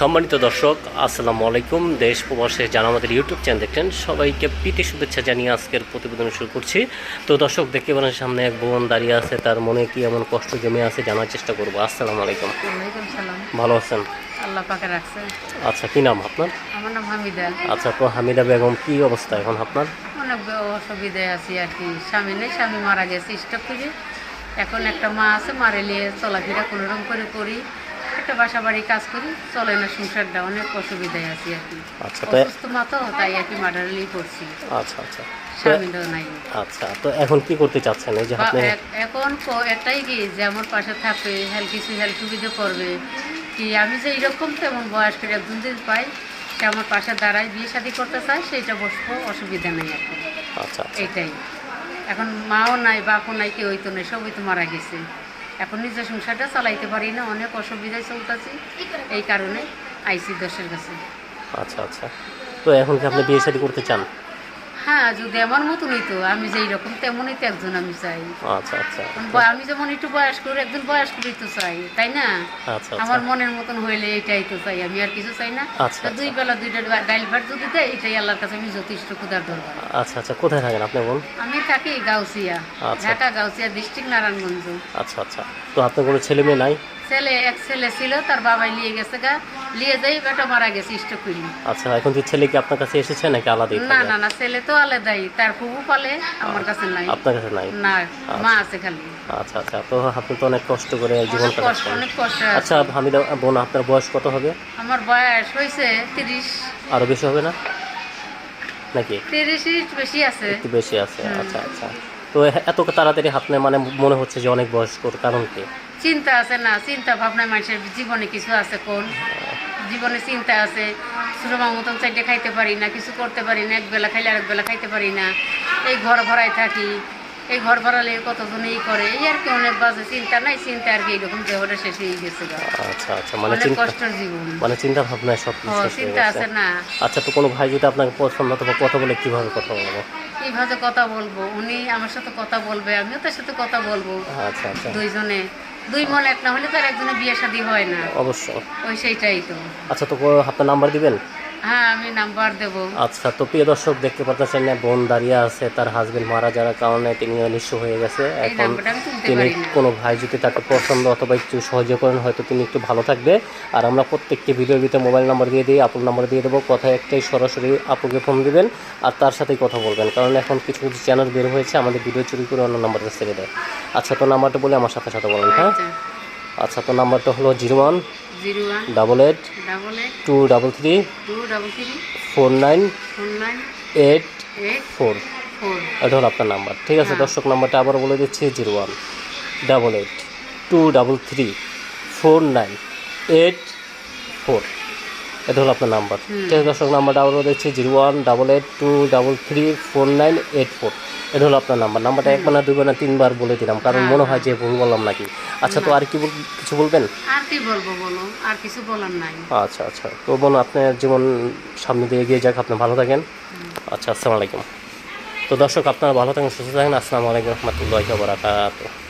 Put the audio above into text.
সম্মানিত দর্শক আসসালামু আলাইকুম। দেশ প্রবাসে যারা আমাদের ইউটিউব চ্যানেল দেখছেন সবাইকে প্রীতি শুভেচ্ছা জানিয়ে আজকের প্রতিবেদন শুরু করছি। তো দর্শক দেখতে পারেন সামনে এক বোন দাঁড়িয়ে আছে তার মনে কি এমন কষ্ট জমে আছে জানার চেষ্টা করব। আসসালামু আলাইকুম। ভালো আছেন? আল্লাহ পাকে রাখছে। আচ্ছা কি নাম আপনার? আমার নাম হামিদা। আচ্ছা তো হামিদা বেগম কি অবস্থা এখন আপনার? অনেক অসুবিধায় আছি আর কি। স্বামী নেই স্বামী মারা গেছে স্টক করে এখন একটা মা আছে মারে নিয়ে চলাফেরা কোনো রকম করে করি। একটা বাসা বাড়ি কাজ করি চলে না সংসারটা অনেক অসুবিধায় আছি আর কি। আচ্ছা অসুস্থ মা তো তাই আর কি মার্ডারলি করছি আচ্ছা আচ্ছা। স্বামীটাও নাই। আচ্ছা তো এখন কি করতে চাচ্ছেন? এই যে আপনি এখন ক- কি যে আমার পাশে থাকবে হেল্প কিছু হেল্প সুবিধা করবে। কি আমি যে এইরকম তেমন বয়স করে একজন যদি পাই সে আমার পাশে দাঁড়ায় বিয়ে শাদি করতে চায় সেইটা বসবো অসুবিধা নেই আর কি। আচ্ছা আচ্ছা। এইটাই এখন মাও নাই বাপও নাই কেউ তো নেই সবই তো মারা গেছে। এখন নিজের সংসারটা চালাইতে পারি না, অনেক অসুবিধায় চলতেছি। এই কারণে আইসি দশের কাছে। আচ্ছা আচ্ছা। তো এখন কি আপনি বিয়ে শাড়ি করতে চান? হ্যাঁ যদি আমার মতনই তো আমি যেই রকম তেমনই তো একজন আমি চাই। আচ্ছা আচ্ছা। আমি যেমন একটু বয়স করি একজন তো চাই তাই না? আচ্ছা আমার আচ্ছা মনের মতন হইলে এটাই তো চাই আমি আর কিছু চাই না। আচ্ছা, দুই বেলা দুইটা ডাইল ভাত যদি দেয় এটাই আল্লাহর কাছে আমি যথেষ্ট ক্ষুদার ধরবো আচ্ছা আচ্ছা। কোথায় থাকেন আপনি বোন আমি থাকি গাউসিয়া। ঢাকা গাউসিয়া ডিস্ট্রিক্ট নারায়ণগঞ্জ। আচ্ছা আচ্ছা। তো আপনার কোনো ছেলে মেয়ে নাই? ছেলে এক ছেলে ছিল তার বাবাই নিয়ে গেছে গা। নিয়ে যাই বেটা মারা গেছে স্টক করি আচ্ছা এখন কি ছেলে কি আপনার কাছে এসেছে নাকি আলাদাই না না না ছেলে তো আলাদাই। তার ফুবু পালে আমার কাছে নাই। আপনার কাছে নাই? না মা আছে খালি। আচ্ছা আচ্ছা তো আপনি তো অনেক কষ্ট করে জীবন কষ্ট অনেক কষ্ট আচ্ছা হামিদা বোন আপনার বয়স কত হবে? আমার বয়স হয়েছে তিরিশ। আরও বেশি হবে না? নাকি? তিরিশই বেশি আছে। একটু বেশি আছে আচ্ছা আচ্ছা। তো এত তাড়াতাড়ি আপনার মানে মনে হচ্ছে যে অনেক বয়স্কর কারণ কি? চিন্তা আছে না চিন্তা ভাবনা মানুষের জীবনে কিছু আছে কোন? জীবনে চিন্তা আছে সুরমা মতন চাইতে খাইতে পারি না কিছু করতে পারি না এক বেলা খাইলে আরেক বেলা খাইতে পারি না। এই ঘর ভরাই থাকি এই ঘর ভরালে কতজন এই করে? এই আর কি অনেক বাজে চিন্তা নাই চিন্তা আর কি এরকম দেহটা শেষ হয়ে গেছে আচ্ছা আচ্ছা মানে চিন্তা কষ্টের জীবন। মানে চিন্তা ভাবনায় সব চিন্তা আছে না। আচ্ছা তো কোনো ভাই যদি আপনাকে পছন্দ অথবা কথা বলে কীভাবে কথা বলব? কীভাবে কথা বলব। উনি আমার সাথে কথা বলবে আমিও তার সাথে কথা বলব। আচ্ছা আচ্ছা। দুইজনে। দুই মন এক না হলে তো আর একজনের বিয়ে শাদী হয় না। অবশ্যই। ওই সেইটাই তো। আচ্ছা তো আপনার নাম্বার দিবেন? হ্যাঁ আমি নাম্বার দেবো। আচ্ছা তো প্রিয় দর্শক দেখতে পাচ্ছেন না বোন দাঁড়িয়ে আছে তার হাজবেন্ড মারা যাওয়ার কারণে তিনি নিঃস্ব হয়ে গেছে। এখন তিনি কোনো ভাই যদি তাকে পছন্দ অথবা একটু সহযোগ করেন হয়তো তিনি একটু ভালো থাকবে। আর আমরা প্রত্যেকটি ভিডিওর ভিতরে মোবাইল নাম্বার দিয়ে দিই আপুর নাম্বার দিয়ে দেবো। কথা একটাই সরাসরি আপুকে ফোন দিবেন আর তার সাথেই কথা বলবেন। কারণ এখন কিছু কিছু চ্যানেল বের হয়েছে আমাদের ভিডিও চুরি করে অন্য নাম্বারটা ছেড়ে দেয়। আচ্ছা তো নাম্বারটা বলে আমার সাথে সাথে বলেন হ্যাঁ? আচ্ছা। তো নাম্বারটা হলো zero one zero one double eight double eight two double three two double three four nine four nine eight eight four. Four. এটা হলো আপনার নাম্বার। ঠিক আছে হ্যাঁ। দর্শক নাম্বারটা আবার বলে দিচ্ছি zero one double eight two double three four nine eight four. এটা হলো আপনার নাম্বার। ঠিক আছে দর্শক নাম্বারটা আবার বলে দিচ্ছি zero one double eight two double three four nine eight four. এটা হলো আপনার নাম্বার। নাম্বারটা একবার না দুইবার না তিনবার বলে দিলাম কারণ মনে হয় যে ভুল বললাম নাকি। আচ্ছা তো আর কি কিছু বলবেন? আর কি বলব বলো আর কিছু বলার নাই। আচ্ছা আচ্ছা। তো বোন আপনার জীবন সামনে দিয়ে এগিয়ে যাক আপনি ভালো থাকেন। আচ্ছা আসসালামু আলাইকুম। তো দর্শক আপনারা ভালো থাকেন সুস্থ থাকেন। আসসালামু আলাইকুম রহমতুল্লাহ বারাকাতুহ।